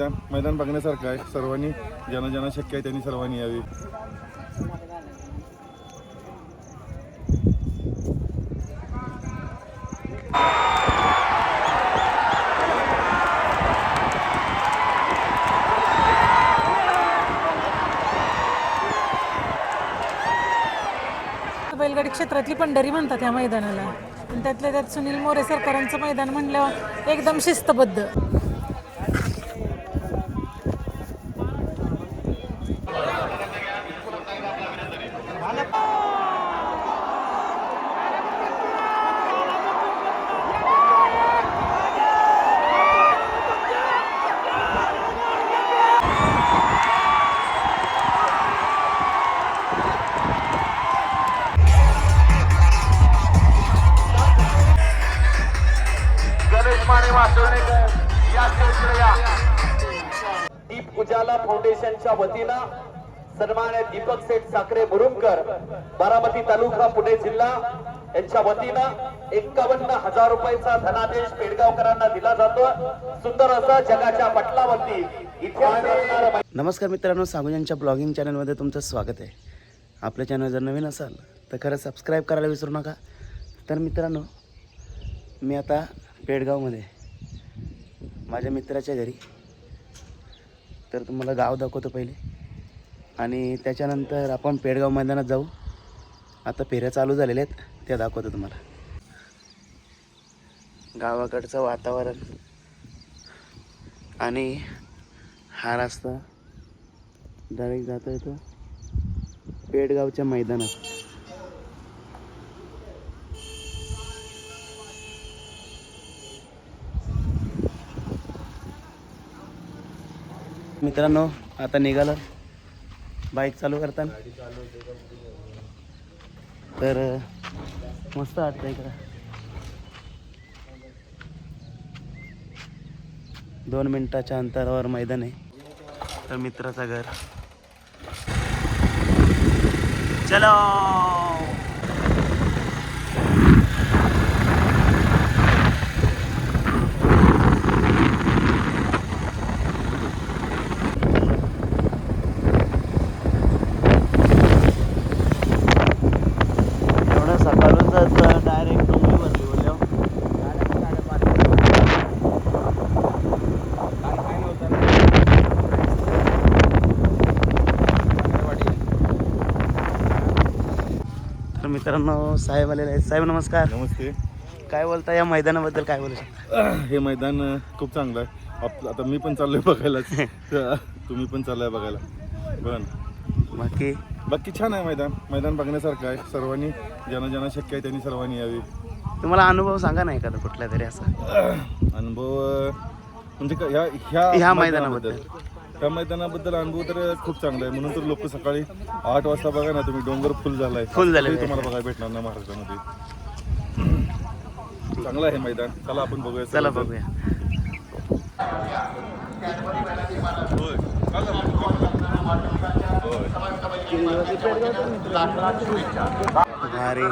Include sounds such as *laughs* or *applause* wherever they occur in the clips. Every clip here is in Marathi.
मैदान मैदान बघण्यासारखं आहे. सर्वांनी ज्यांना ज्यांना शक्य आहे त्यांनी सर्वांनी यावी. बैलगाडी क्षेत्रातली पंढरी म्हणतात या मैदानाला. आणि त्यातल्या त्यात सुनील मोरे सरकारांचं मैदान म्हणल्यावर एकदम शिस्तबद्ध. फाउंडेशनच्या वतीनं सन्मान्य दीपक सेठ साखरे मुरुमकर बारामती तालुका पुणे जिल्हा यांच्या वतीनं एकावन्न हजार रुपयाचा धनादेश पेडगावकरांना दिला जातो. सुंदर असा जगाच्या पटलावरती नमस्कार मित्रांनो सागुजांच्या ब्लॉगिंग चॅनलमध्ये तुमचं स्वागत आहे. आपलं चॅनल जर नवीन असाल तर खरं सबस्क्राईब करायला विसरू नका. तर मित्रांनो मी आता पेडगावमध्ये माझ्या मित्राच्या घरी तर तुम्हाला गाव दाखवतो पहिले. आणि त्याच्यानंतर आपण पेडगाव मैदानात जाऊ. आता फेऱ्या चालू झालेल्या आहेत त्या दाखवतो तुम्हाला. गावाकडचं वातावरण. आणि हा रस्ता. डायरेक्ट जाता येतो. पेडगावच्या मैदानात. मित्रांनो आता निघालं. बाईक चालू करताना. तर मस्त वाटतं इकडं. दोन मिनटाच्या अंतरावर मैदान आहे. तर मित्राचं घर. चलो एवढं सकाळूनच डायरेक्ट डोंगरीवरती बोललो तर मित्रांनो साहेब आलेले आहेत. साहेब नमस्कार. नमस्ते. काय बोलता या मैदानाबद्दल? काय बोलू शकता? हे मैदान खूप चांगलं आहे. आप आता मी पण चाललोय बघायलाच. *laughs* तर तुम्ही पण चाललाय बघायला. पण बाकी? बाकी छान आहे मैदान. मैदान बघण्यासारखं आहे. सर्वांनी ज्यांना ज्यांना शक्य आहे त्यांनी सर्वांनी यावी. तुम्हाला अनुभव सांगा ना एखादा कुठला तरी असा. अनुभव म्हणजे का- ह्या ह्या ह्या मैदानाबद्दल. ह्या मैदानाबद्दल अनुभव तर खूप चांगला आहे. म्हणून तर लोक सकाळी आठ वाजता बघा ना तुम्ही डोंगर फुल झालाय. फुल झालेलं ते तुम्हाला बघायला भेटणार ना महाराष्ट्रामध्ये. चांगलं आहे मैदान. चला आपण बघूया चला बघूया. भारी.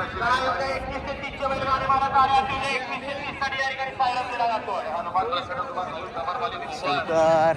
शंकर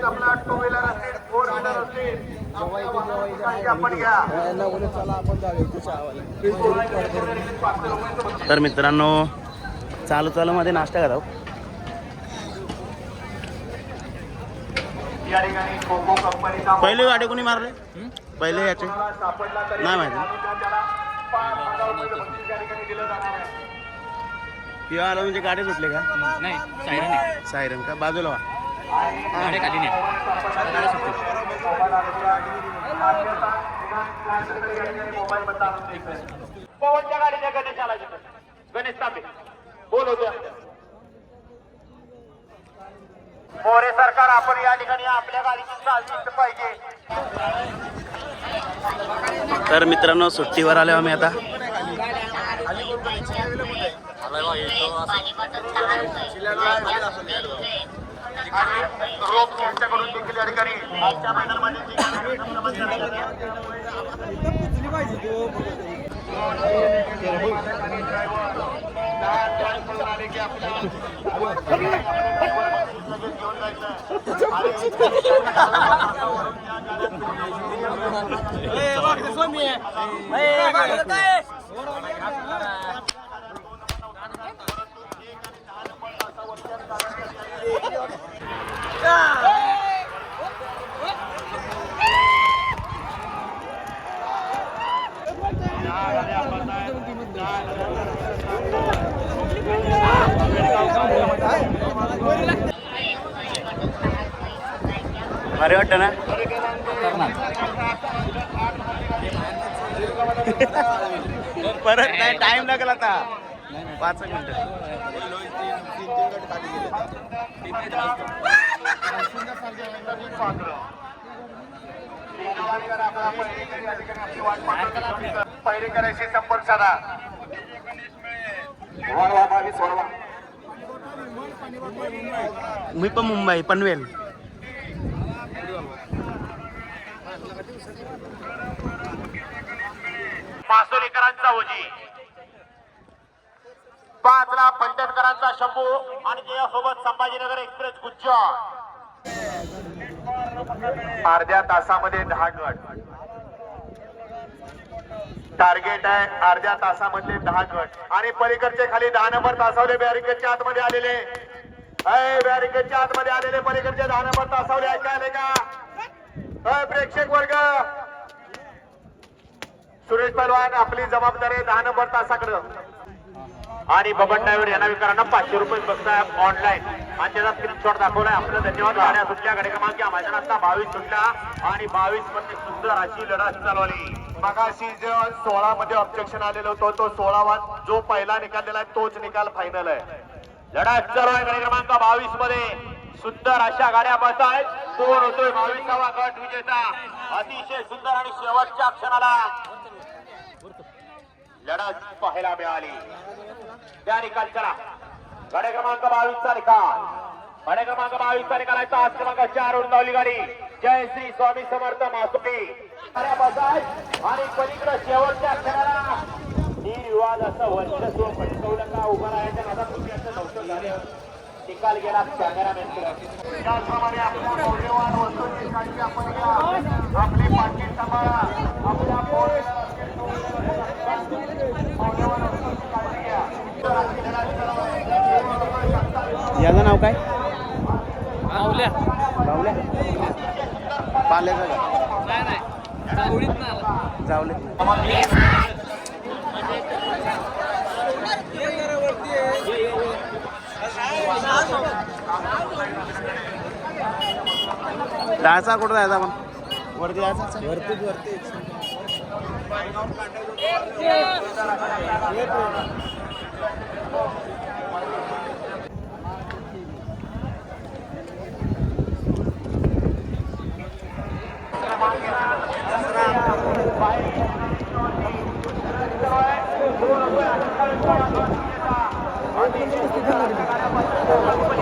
आपला टू व्हीलर असेल फोर व्हीलर असेल तर मित्रांनो चालू चालू मध्ये नाश्ता करा पहिले गाडी कोणी मारले? पहिले याचे. नाही माहिती. किंवा आलं म्हणजे गाडी सुटले का? नाही सायरन आहे. सायरन का? बाजूला वा. गाड्या खाली नाही. पवनच्या गाडीच्या गणेश आला. गणेश तांबे. बोल होत्या मोरे सरकार आपण या ठिकाणी आपल्या गाडीची चालली पाहिजे. तर मित्रांनो सुट्टीवर आलो आम्ही आता. *laughs* रोप त्यांच्याकडून देखील या ठिकाणी आजच्या मैदानामध्ये जी गाडी संबंध झालेली आहे. भारी वाटतं ना? परत नाही टाइम लागेल आता. पाच मिनिट. पहिली करायची संपर्क साधा मी पण मुंबई पनवेल. मासोलीकरांचा ओजी पाचला पंढरकरांचा शंभू आणि त्याच्यासोबत संभाजीनगर एक्सप्रेस गुच्छ. अर्ध्या तासामध्ये दहा गट टार्गेट आहे अर्ध्या तासामधले दहा गट आणि पलीकडचे खाली दहा नंबर तासावले बॅरिकेडच्या आतमध्ये आलेले. अय बॅरिकेडच्या आतमध्ये आलेले पलीकडचे दहा नंबर तासावले ऐकायले का? अय प्रेक्षक वर्ग. सुरेश पहलवान आपली जबाबदारी दहा नंबर तासाकडं आणि बबन डायवर यांना विकारांना पाचशे रुपये बघताय ऑनलाईन आणि त्याचा स्क्रीनशॉट दाखवलाय. आपलं धन्यवाद राहण्या सुटल्या कार्यक्रमात क्रमांक या मैदानातला बावीस सुटला. आणि बावीसमध्ये सुंदर अशी लढत चालवली. मगाशी जे सोळा मध्ये ऑब्जेक्शन आलेलं होतं. तो सोळावा जो पहिला निकाल दिलाय तोच निकाल फायनल आहे. लढा चालू आहे गडी क्रमांक बावीसमध्ये. सुंदर अशा गाड्या बस आहेत दोन होतोय बावीसावा गट विजेता. अतिशय सुंदर आणि शेवटच्या क्षणाला लढत पाहायला मिळाली. त्या निकाल चला. गाड्या क्रमांक बावीस चा निकाल. गाड्या क्रमांक बावीस चा निकाल आहे. क्रमांक चार वरून गाडी. जय श्री स्वामी समर्थ मासुपी गाड्या बस आणि पलीकडे शेवटच्या क्षणाला निर्विवाद असं वर्चस्व पटकवलं का? उभं राहायच्या नादात तुम्ही असं नव्हतं झालं निकाल गेला कॅमेरामॅन त्याचप्रमाणे आपल्या मौल्यवान वस्तूंची काळजी आपण घ्या. आपली सांभाळा. आपल्या मौल्यवान वस्तूंची काळजी घ्या. याचं नाव काय? बावल्या पाल्याचं का जावले. जायचा कुठं जायचा आपण वरती जायचा वरतीच वरती Thank you. वरतीच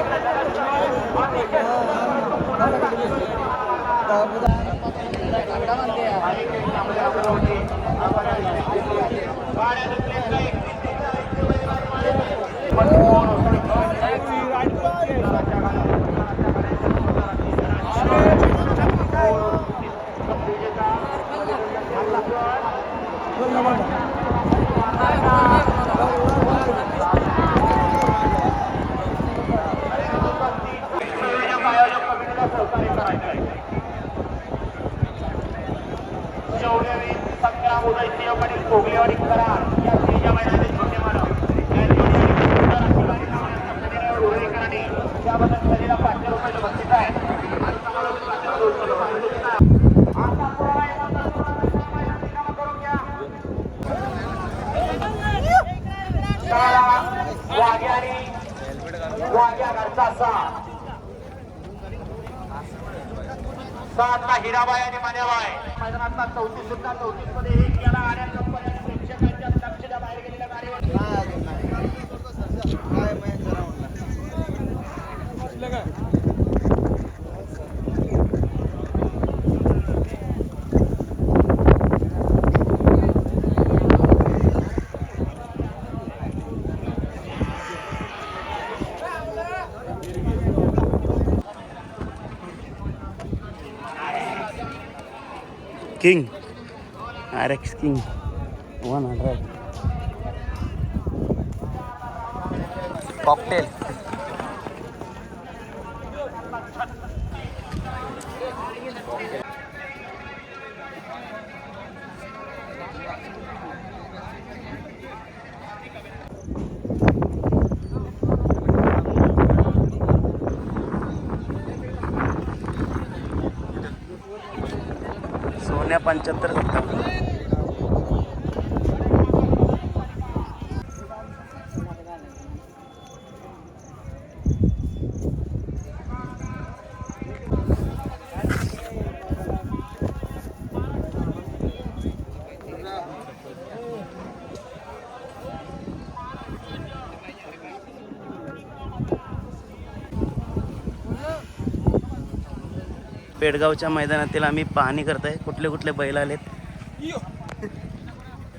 चौऱ्यावी King. RX King. 100. Cocktail. पंच्याहत्तर पेडगावच्या मैदानातील आम्ही पाहणी करतोय. कुठले कुठले बैल आलेत?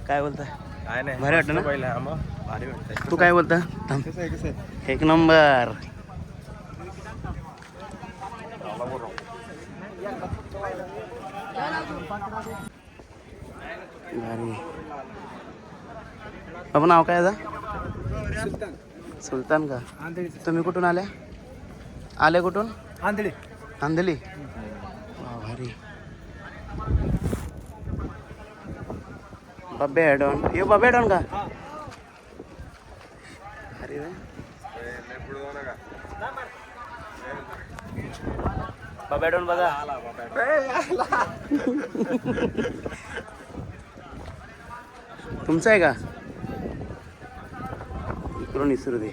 काय बोलताय काय नाही. भारी वाटतं ना? मग. भारी तू काय बोलता? थांब. कसं आहे कसं आहे? एक नंबर. बाबा नाव काय याचं? सुलतान. का? तुम्ही कुठून आल्या? आले कुठून? आंधळी. अंधली वा भारी बब्बे हेडॉन ये बब्बे हेडॉन का? अरे रे बब्बे हेडॉन बघा. तुमचं आहे का? इकडून इसरू दे.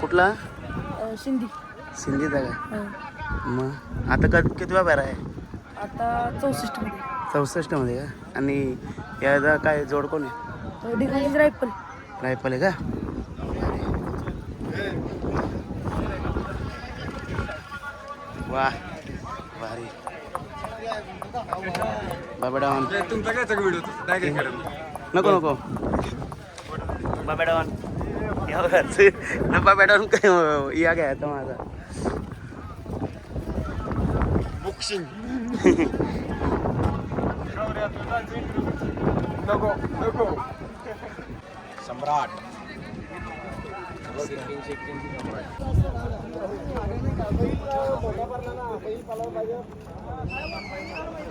कुठला? शिंदी. सिंधीचा का? मग आता कध किती वेळा आहे? आता चौसष्ट चौसष्टमध्ये का? आणि याचा काय जोड कोण आहे? रायफल. रायफल आहे का? वा भारी. बाबा डावन तुमचा काय व्हिडिओ डायरेक्ट नको नको. बाबा डावन या बाबा डावन काय या काय आता माझा. बुक्सिंग *laughs* नको नको. सम्राट.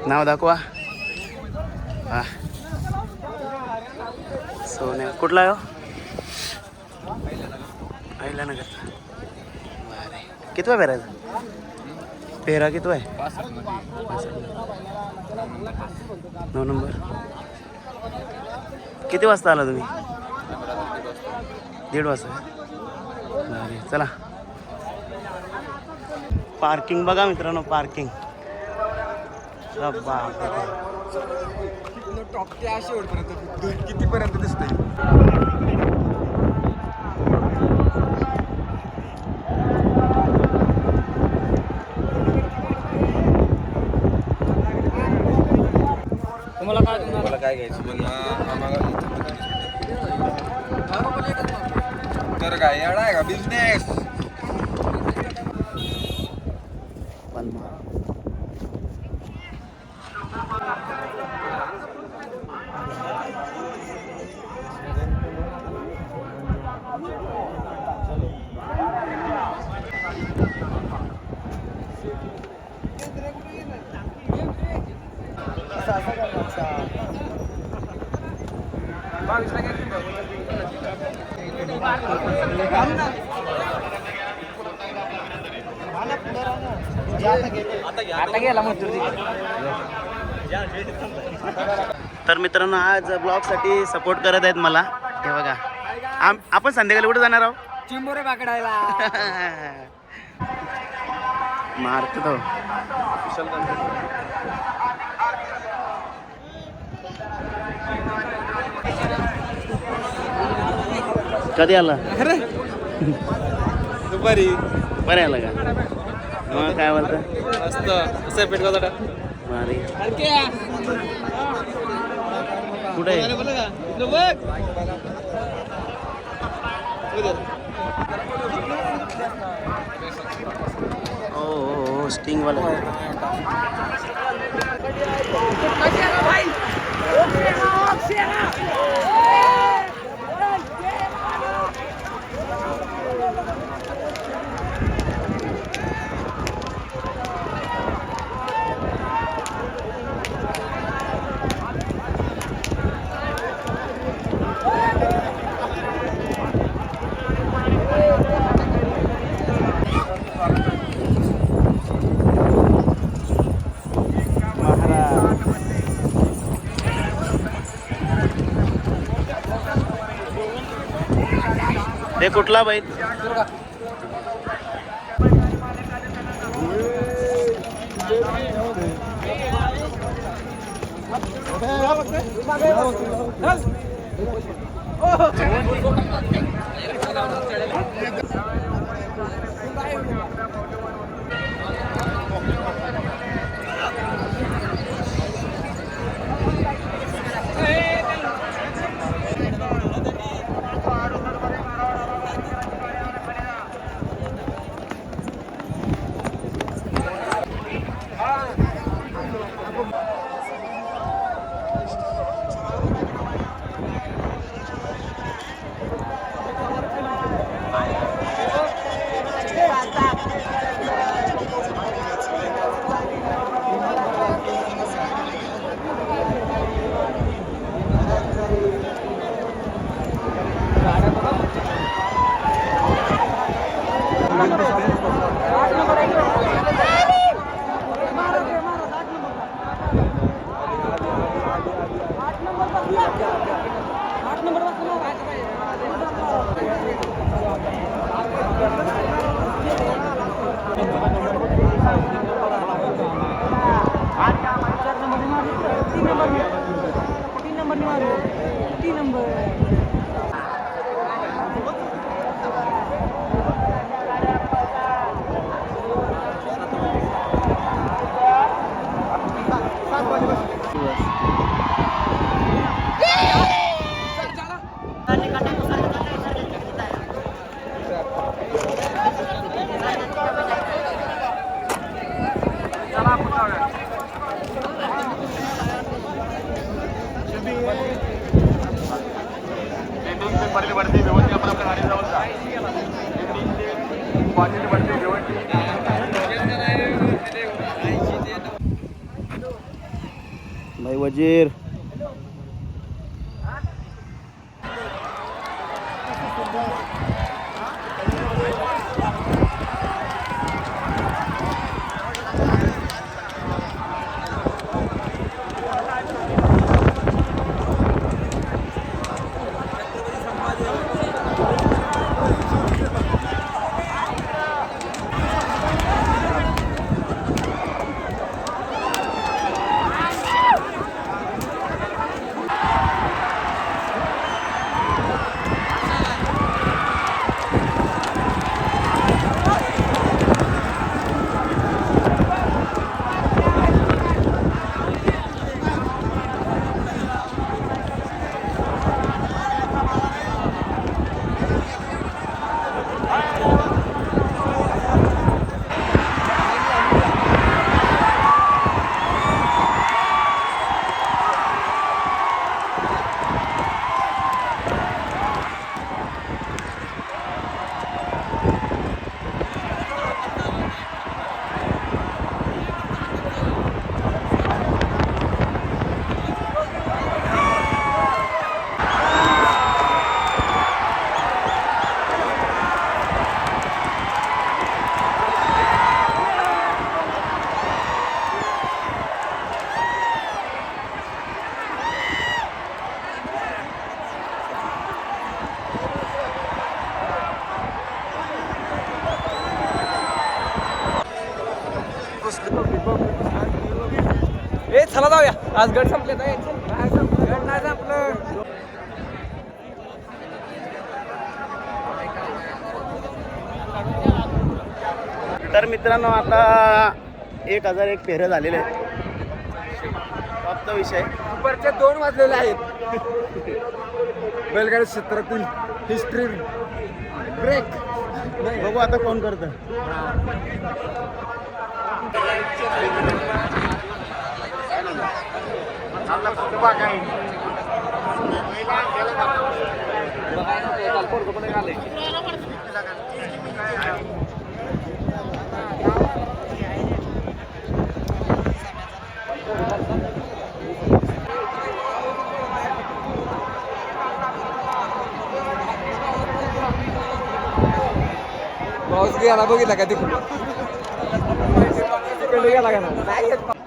नाव दाखवा. हा. सोन्या. कुठला आहे हो? आईला नगर कितवा पेरायचा पेरा किती आहे नऊ नंबर। किती वाजता आला तुम्ही? दीड वाजता चला। पार्किंग बघा मित्रांनो पार्किंग। बाप अशी एवढपर्यंत कितीपर्यंत दिसतंय तुम्हाला काय घ्यायचं? पण आम्हाला तर काय येडा आहे का? बिझनेस तर मित्रांनो आज ब्लॉगसाठी सपोर्ट करत आहेत मला. हे बघा. आम आपण संध्याकाळी कुठे जाणार आहोत? चिंबोरे बाकडायला *laughs* मारतो तो. कधी आला? दुपारी बरे आला का? मग काय बोलतं? मस्त. कसं पेटगाव भारी. कुठे? आहे? ओ हो स्टिंग वाला. ते कुठला बैल? भाई वजीर आज संपले गड नाही संपलं. तर मित्रांनो आता एक हजार एक पेरं झालेले आहेत. विषय. दुपारचे दोन वाजलेले आहेत. बैलगाडी क्षेत्रातील हिस्ट्री ब्रेक बघू आता कोण करतं. पाऊस गेला बघितला का तिकडून तिकडे गेला का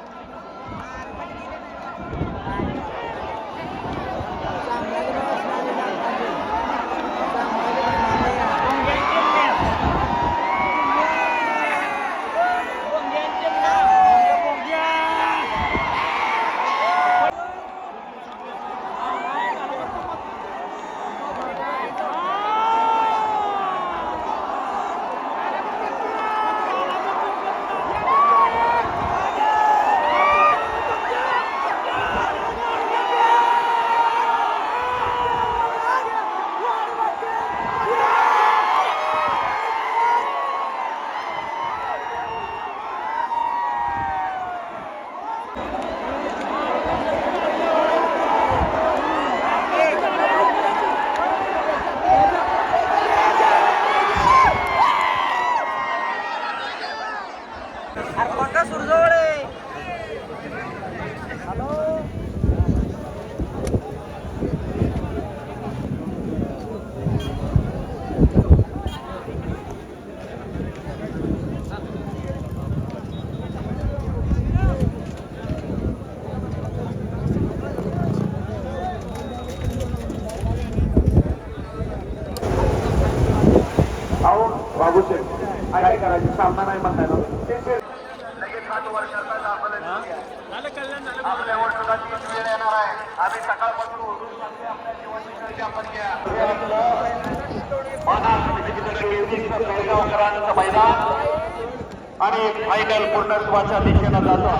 पूर्णत्वाच्या दिशेनं जातो.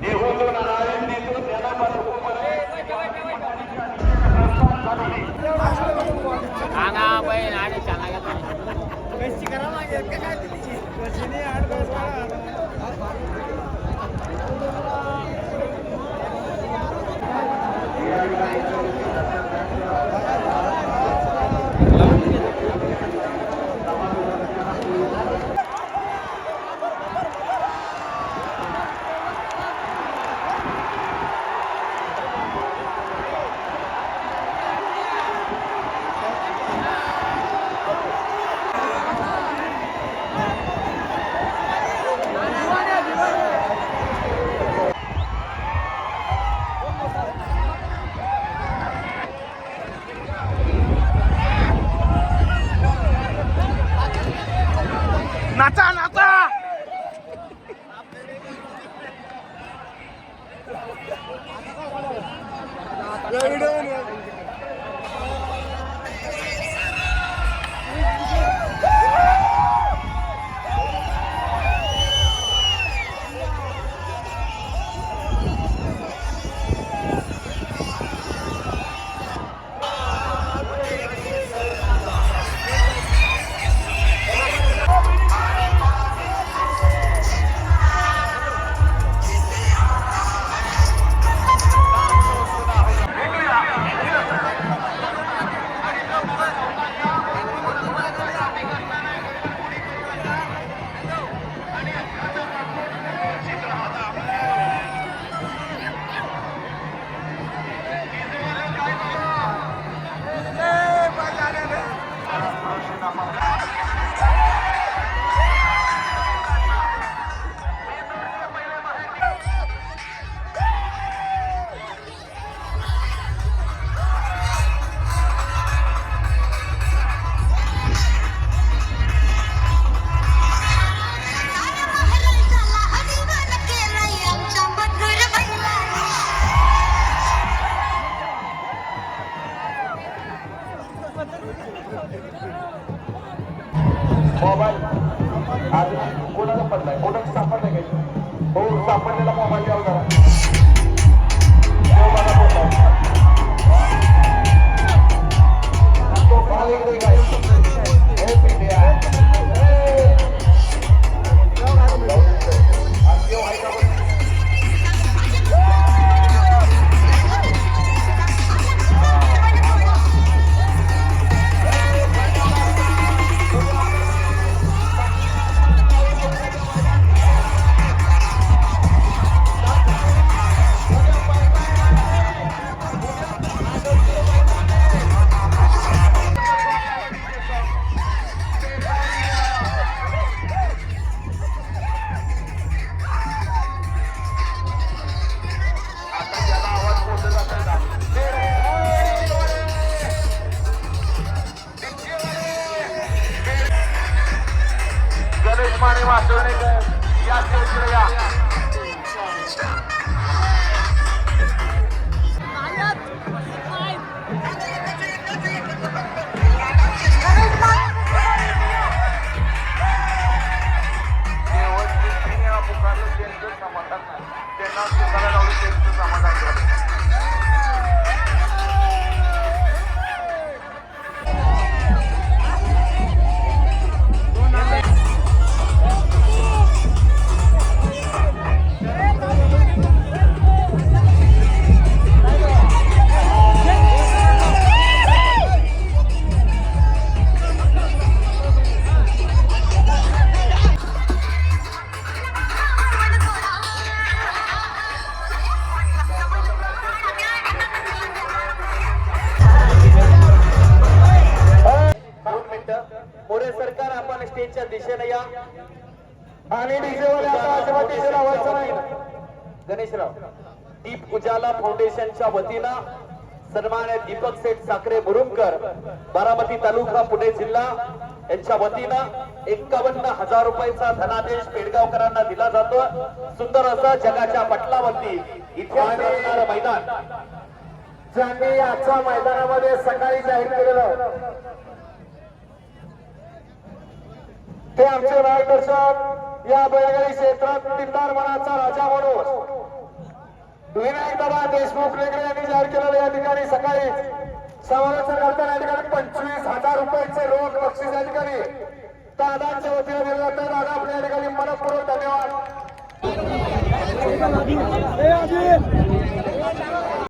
देहूतून नारायण नेतून त्याला सरकार आपण स्टेजच्या दिशेने या. आणि गणेशराव दीप उजाला फाउंडेशनच्या वतीनं सन्मान्य दीपक सेठ साखरे मुरुमकर बारामती तालुका पुणे जिल्हा यांच्या वतीनं एक्कावन्न हजार रुपयाचा धनादेश पेडगावकरांना दिला जातो. सुंदर असं जगाच्या पटलावरती इथे असणारं मैदान. ज्यांनी आजच्या मैदानामध्ये सकाळी जाहीर केलेलं ते आमचे मार्गदर्शक या बैलगाडी क्षेत्रात तिंदार मनाचा राजा म्हणून विनायक दादा देशमुख लेगरे यांनी जाहीर केलेलं या ठिकाणी सकाळी समालोचन करताना या ठिकाणी पंचवीस हजार रुपयाचे रोख बक्षीस या ठिकाणी दादांच्या वतीने दिले जातात दादा आपल्या ठिकाणी मनपूर्वक धन्यवाद.